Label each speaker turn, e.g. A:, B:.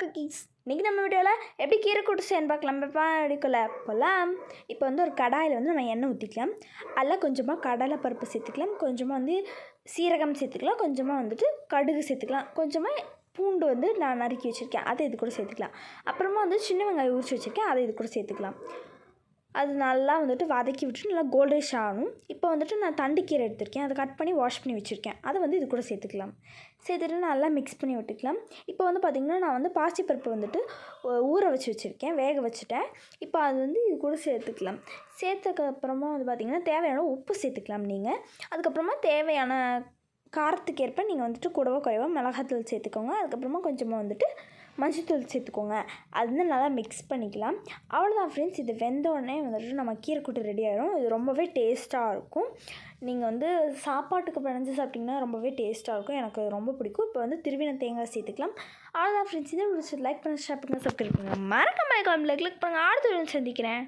A: குட்டீஸ் இன்றைக்கி நம்ம வீடியோவில் எப்படி கீரை கூட்டு செய்யணும் பார்க்கலாம். பாப்பா எடுக்கல போகலாம் இப்போ வந்து ஒரு கடாயில் வந்து நம்ம எண்ணெய் ஊற்றிக்கலாம் அதில் கொஞ்சமாக கடலை பருப்பு சேர்த்துக்கலாம். கொஞ்சமாக வந்து சீரகம் சேர்த்துக்கலாம். கொஞ்சமாக வந்துட்டு கடுகு சேர்த்துக்கலாம். கொஞ்சமாக பூண்டு வந்து நான் நறுக்கி வச்சுருக்கேன். அதை இது கூட சேர்த்துக்கலாம். அப்புறமா வந்து சின்ன வெங்காயம் உரிச்சு வச்சுருக்கேன். அதை இது கூட சேர்த்துக்கலாம். அது நல்லா வந்துட்டு வதக்கி விட்டுட்டு நல்லா கோல்டிஷ் ஆகணும். இப்போ வந்துட்டு நான் தண்டுக்கீரை எடுத்திருக்கேன். அதை கட் பண்ணி வாஷ் பண்ணி வச்சுருக்கேன். அதை வந்து இது கூட சேர்த்துக்கலாம். சேர்த்துட்டு நல்லா மிக்ஸ் பண்ணி விட்டுக்கலாம். இப்போ வந்து பார்த்திங்கன்னா நான் வந்து பாசிப்பருப்பு வந்துட்டு ஊற வச்சு வச்சுருக்கேன். வேக வச்சுட்டேன். இப்போ அது வந்து இது கூட சேர்த்துக்கலாம். சேர்த்தக்கப்புறமா வந்து பார்த்திங்கன்னா தேவையான உப்பு சேர்த்துக்கலாம் நீங்கள் அதுக்கப்புறமா தேவையான காரத்துக்கு ஏற்ப நீங்கள் வந்துட்டு கூடவோ குறைவோ மிளகாத்தூள் சேர்த்துக்கோங்க. அதுக்கப்புறமா கொஞ்சமாக வந்துட்டு மஞ்சள்தூள் சேர்த்துக்கோங்க. அது வந்து நல்லா மிக்ஸ் பண்ணிக்கலாம். அவ்வளோதான் ஃப்ரெண்ட்ஸ் இது வெந்தோடனே வந்துட்டு நம்ம கீரைக்கூட்டு ரெடி ஆகிடும் இது ரொம்பவே டேஸ்ட்டாக இருக்கும். நீங்கள் வந்து சாப்பாட்டுக்கு பிணைஞ்சு சாப்பிட்டிங்கன்னா ரொம்பவே டேஸ்ட்டாக இருக்கும். எனக்கு ரொம்ப பிடிக்கும். இப்போ வந்து திருவின தேங்காய் சேர்த்துக்கலாம். அவ்வளோதான் ஃப்ரெண்ட்ஸ் இதை பிடிச்சி லைக் பண்ணி ஷேர் பண்ணுங்கள் சப்ஸ்கிரைப் பண்ணுங்கள் மறக்காமல் காமில் கிளிக் பண்ணுங்கள் அடுத்த சந்திக்கிறேன்.